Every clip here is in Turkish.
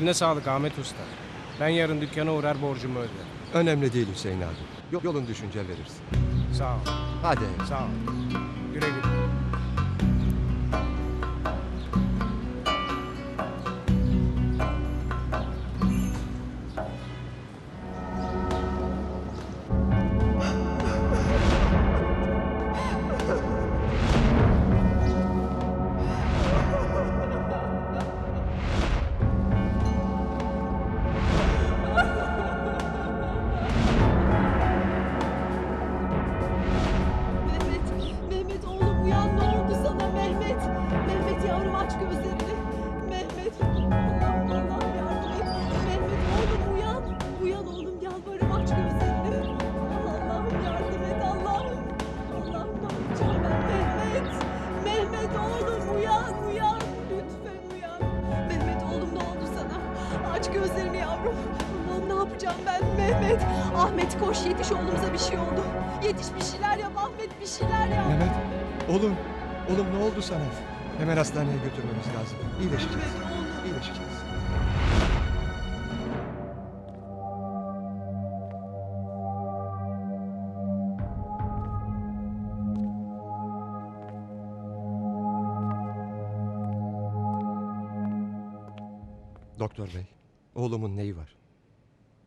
Eline sağlık Ahmet Usta. Ben yarın dükkana uğrar borcumu öderim. Önemli değil Hüseyin abi. Yo- Yolun düşünce verirsin. Sağ ol. Hadi. Sağ ol. Güle güle. Aç gözlerini yavrum. Allah'ım ne yapacağım ben Mehmet? Ahmet koş yetiş oğlumuza bir şey oldu. Yetiş bir şeyler yap Ahmet bir şeyler yap. Mehmet. Oğlum. Oğlum ne oldu sana? Hemen hastaneye götürmemiz lazım. İyileşeceğiz. Mehmet oğlum. İyileşeceğiz. Doktor bey, oğlumun neyi var?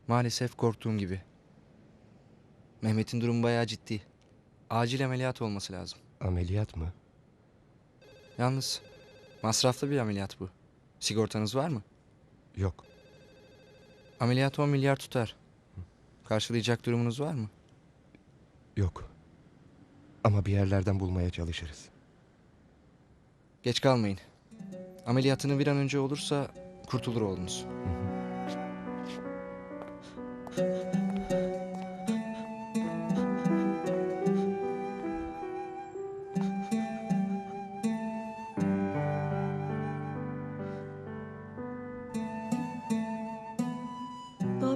Maalesef korktuğum gibi. Mehmet'in durumu bayağı ciddi. Acil ameliyat olması lazım. Ameliyat mı? Yalnız masraflı bir ameliyat bu. Sigortanız var mı? Yok. Ameliyat 10 milyar tutar. Karşılayacak durumunuz var mı? Yok. Ama bir yerlerden bulmaya çalışırız. Geç kalmayın. Ameliyatını bir an önce olursa kurtulur oğlunuz. Ne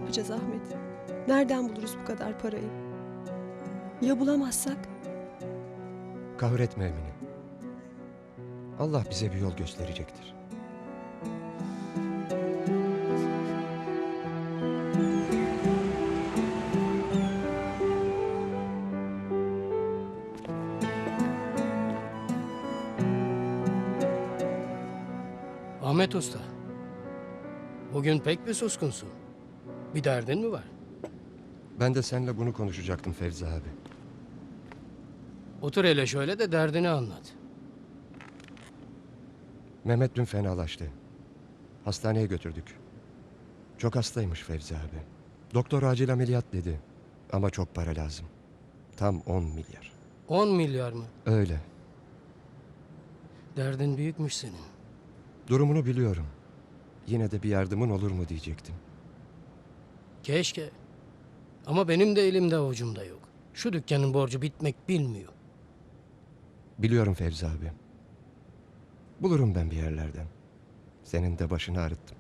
yapacağız Ahmet? Nereden buluruz bu kadar parayı? Ya bulamazsak? Kahretme Emine. Allah bize bir yol gösterecektir. Ahmet Usta. Bugün pek bir suskunsun. Bir derdin mi var? Ben de seninle bunu konuşacaktım Fevzi abi. Otur hele şöyle de derdini anlat. Mehmet dün fenalaştı. Hastaneye götürdük. Çok hastaymış Fevzi abi. Doktor acil ameliyat dedi. Ama çok para lazım. Tam 10 milyar. 10 milyar mı? Öyle. Derdin büyükmüş senin. Durumunu biliyorum. Yine de bir yardımın olur mu diyecektim. Keşke. Ama benim de elimde avucumda yok. Şu dükkanın borcu bitmek bilmiyor. Biliyorum Fevzi abi. Bulurum ben bir yerlerden. Senin de başını ağrıttım.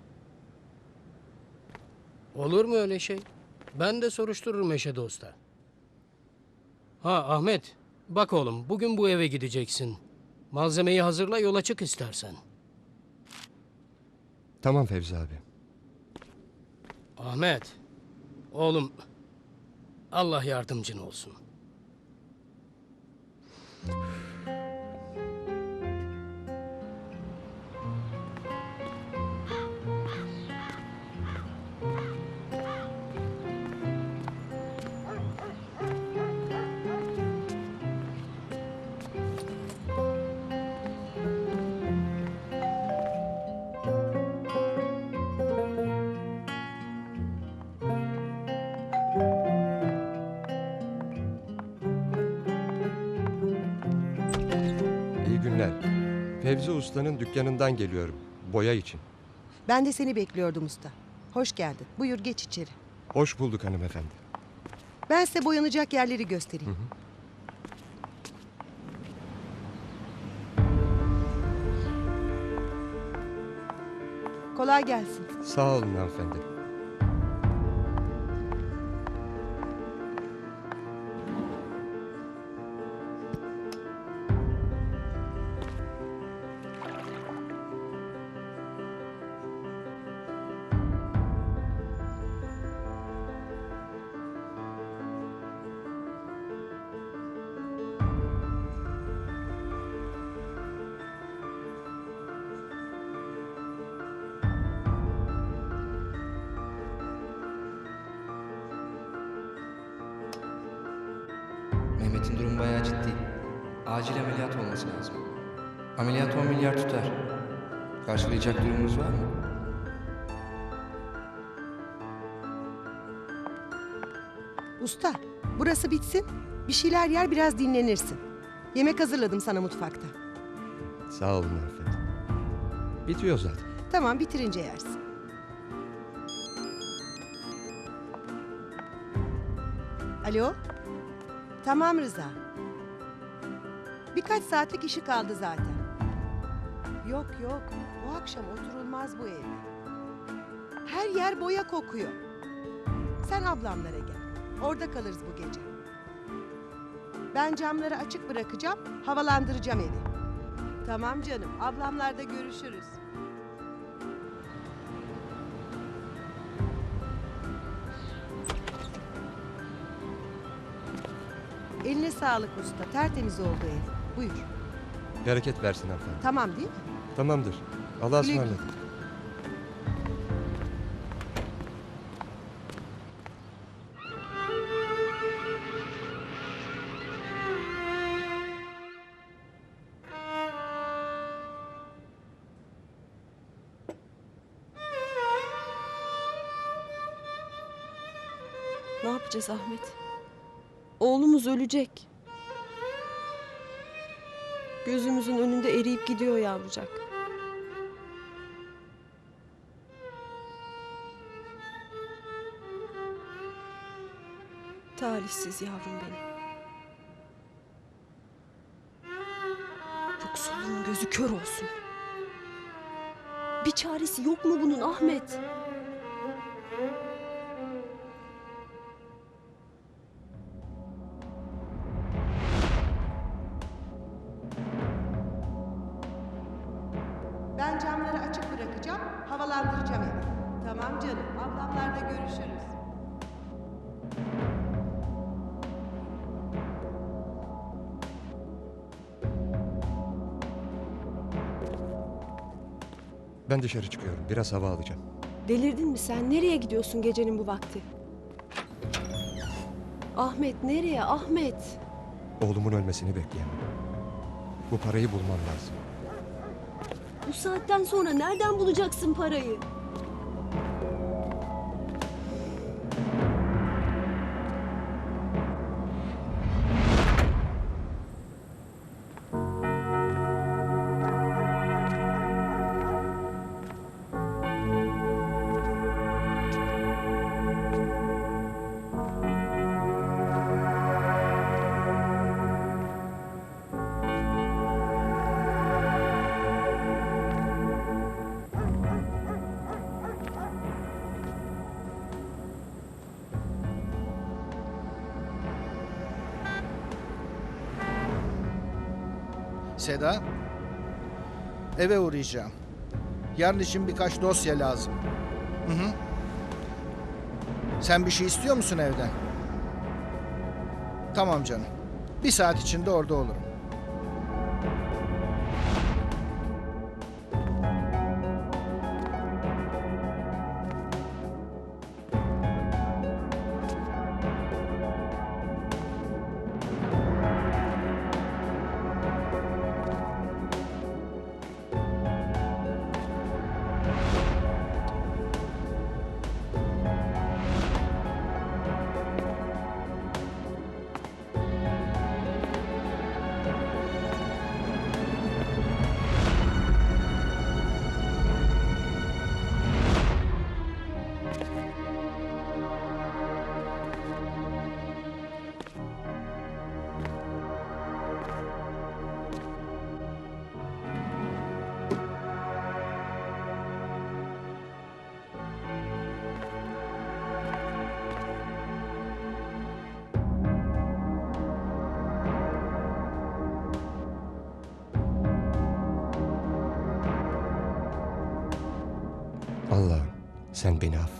Olur mu öyle şey? Ben de soruştururum eşe dosta. Ha Ahmet, bak oğlum bugün bu eve gideceksin. Malzemeyi hazırla yola çık istersen. Tamam Fevzi abi. Ahmet, oğlum Allah yardımcın olsun. Fevzi Usta'nın dükkanından geliyorum. Boya için. Ben de seni bekliyordum usta. Hoş geldin. Buyur geç içeri. Hoş bulduk hanımefendi. Ben size boyanacak yerleri göstereyim. Kolay gelsin. Sağ olun hanımefendi. Mehmet'in durumu bayağı ciddi. Acil ameliyat olması lazım. Ameliyat 10 milyar tutar. Karşılayacak durumumuz var mı? Usta, burası bitsin. Bir şeyler yer biraz dinlenirsin. Yemek hazırladım sana mutfakta. Sağ olun Afet. Bitiyor zaten. Tamam bitirince yersin. Alo? Tamam Rıza. Birkaç saatlik işi kaldı zaten. Yok yok, bu akşam oturulmaz bu evde. Her yer boya kokuyor. Sen ablamlara gel. Orada kalırız bu gece. Ben camları açık bırakacağım, havalandıracağım evi. Tamam canım, ablamlarda görüşürüz. Eline sağlık usta. Tertemiz oldu ev. Buyur. Bereket versin hanımefendi. Tamam değil mi? Tamamdır. Allah'a Güle güle. ısmarladık. Ne yapacağız Ahmet? Oğlumuz ölecek. Gözümüzün önünde eriyip gidiyor yavrucak. Talihsiz yavrum benim. Yoksulluğun gözü kör olsun. Bir çaresi yok mu bunun Ahmet? Ben dışarı çıkıyorum. Biraz hava alacağım. Delirdin mi sen? Nereye gidiyorsun gecenin bu vakti? Ahmet nereye Ahmet? Oğlumun ölmesini bekleyemem. Bu parayı bulmam lazım. Bu saatten sonra nereden bulacaksın parayı? Seda, eve uğrayacağım. Yarın için birkaç dosya lazım. Hı hı. Sen bir şey istiyor musun evden? Tamam canım. Bir saat içinde orada olurum. Allah'ım sen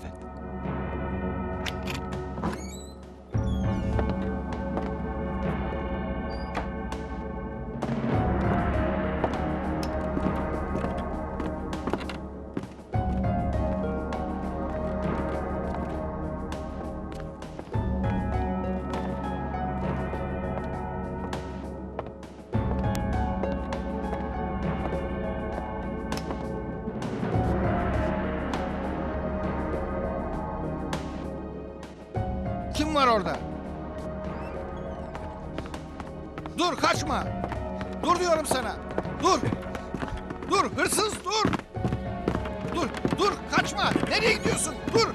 var orada? Dur kaçma. Dur diyorum sana. Dur. Dur hırsız dur. Dur dur kaçma. Nereye gidiyorsun? Dur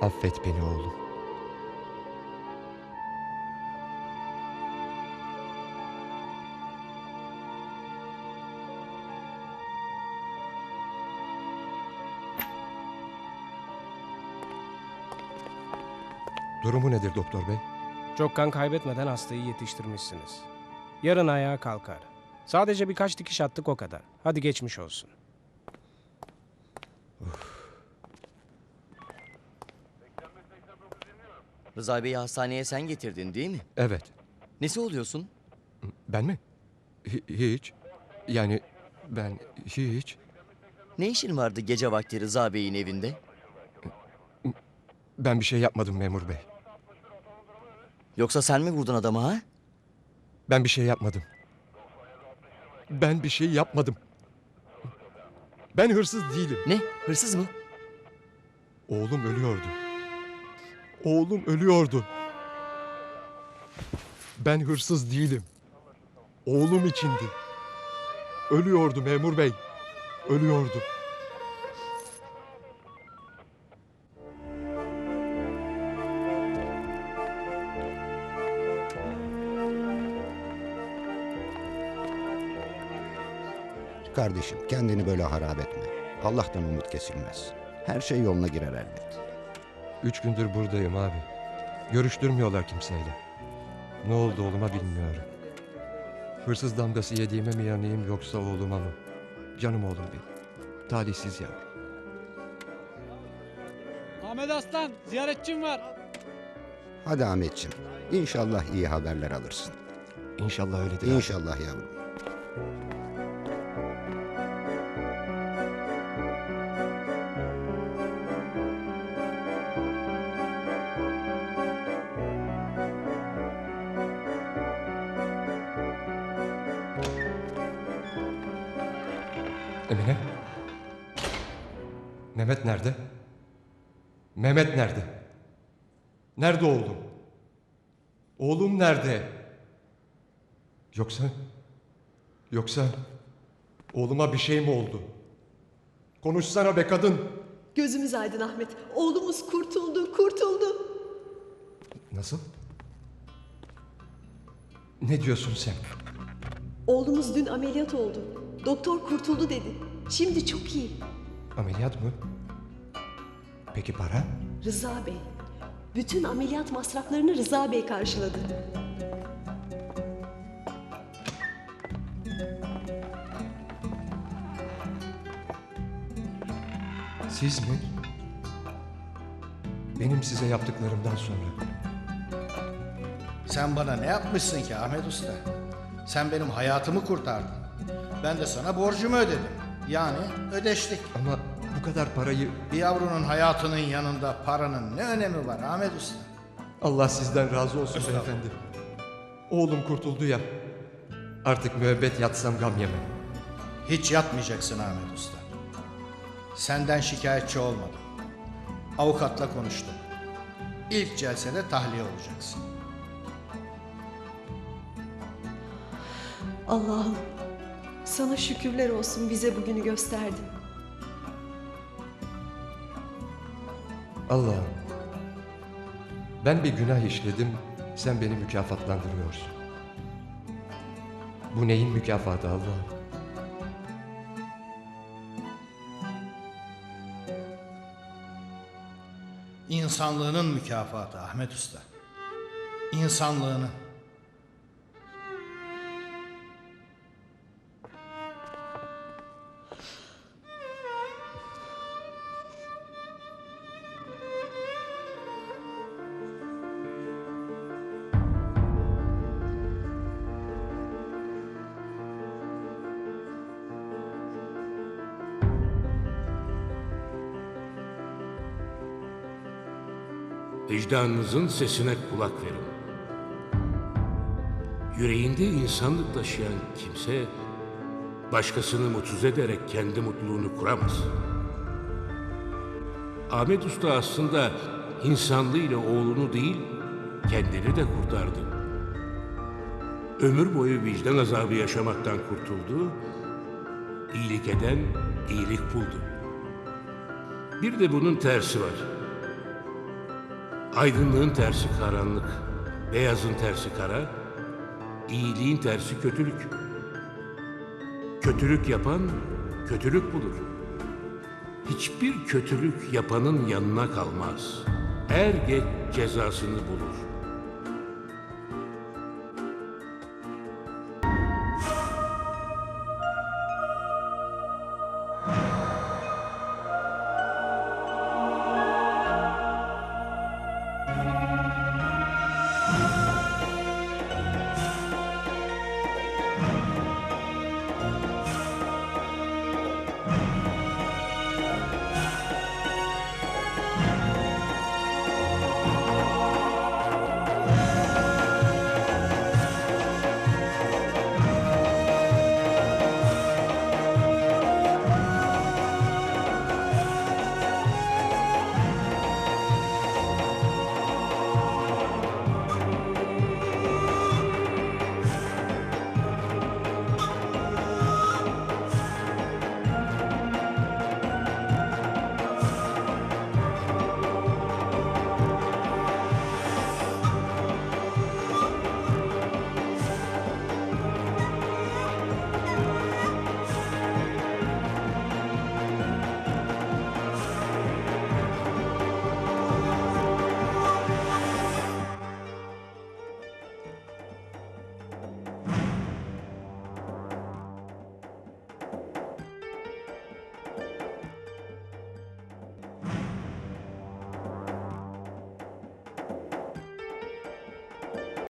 Affet beni oğlum. Durumu nedir doktor bey? Çok kan kaybetmeden hastayı yetiştirmişsiniz. Yarın ayağa kalkar. Sadece birkaç dikiş attık o kadar. Hadi geçmiş olsun. Rıza Bey'i hastaneye sen getirdin değil mi? Evet. Nesi oluyorsun? Ben mi? Hi- hiç. Yani ben hiç. Ne işin vardı gece vakti Rıza Bey'in evinde? Ben bir şey yapmadım memur bey. Yoksa sen mi vurdun adamı ha? Ben bir şey yapmadım. Ben bir şey yapmadım. Ben hırsız değilim. Ne? Hırsız mı? Oğlum ölüyordu. Oğlum ölüyordu. Ben hırsız değilim. Oğlum içindi. Ölüyordu memur bey. Ölüyordu. Kardeşim kendini böyle harap etme. Allah'tan umut kesilmez. Her şey yoluna girer elbet. Üç gündür buradayım abi. Görüştürmüyorlar kimseyle. Ne oldu oğluma bilmiyorum. Hırsız damgası yediğime mi yanayım yoksa oğluma mı? Canım oğlum benim. Talihsiz ya. Ahmet Aslan ziyaretçim var. Hadi Ahmetciğim. İnşallah iyi haberler alırsın. İnşallah öyledir abi. İnşallah yavrum. Mehmet nerede? Mehmet nerede? Nerede oğlum? Oğlum nerede? Yoksa... Yoksa... Oğluma bir şey mi oldu? Konuşsana be kadın. Gözümüz aydın Ahmet. Oğlumuz kurtuldu, kurtuldu. Nasıl? Ne diyorsun sen? Oğlumuz dün ameliyat oldu. Doktor kurtuldu dedi. Şimdi çok iyi. Ameliyat mı? Peki para? Rıza Bey. Bütün ameliyat masraflarını Rıza Bey karşıladı. Siz mi? Benim size yaptıklarımdan sonra. Sen bana ne yapmışsın ki Ahmet Usta? Sen benim hayatımı kurtardın. Ben de sana borcumu ödedim. Yani ödeştik. Ama bu kadar parayı Bir yavrunun hayatının yanında paranın ne önemi var Ahmet Usta? Allah sizden razı olsun Estağfurullah. beyefendi. Oğlum kurtuldu ya. Artık müebbet yatsam gam yemem. Hiç yatmayacaksın Ahmet Usta. Senden şikayetçi olmadım. Avukatla konuştum. İlk celsede tahliye olacaksın. Allah'ım sana şükürler olsun bize bugünü gösterdin. Allah'ım. Ben bir günah işledim, sen beni mükafatlandırıyorsun. Bu neyin mükafatı Allah'ım? İnsanlığının mükafatı Ahmet Usta. İnsanlığının. Vicdanınızın sesine kulak verin. Yüreğinde insanlık taşıyan kimse başkasını mutsuz ederek kendi mutluluğunu kuramaz. Ahmet Usta aslında insanlığıyla oğlunu değil, kendini de kurtardı. Ömür boyu vicdan azabı yaşamaktan kurtuldu, iyilik eden iyilik buldu. Bir de bunun tersi var. Aydınlığın tersi karanlık, beyazın tersi kara, iyiliğin tersi kötülük. Kötülük yapan kötülük bulur. Hiçbir kötülük yapanın yanına kalmaz. Er geç cezasını bulur.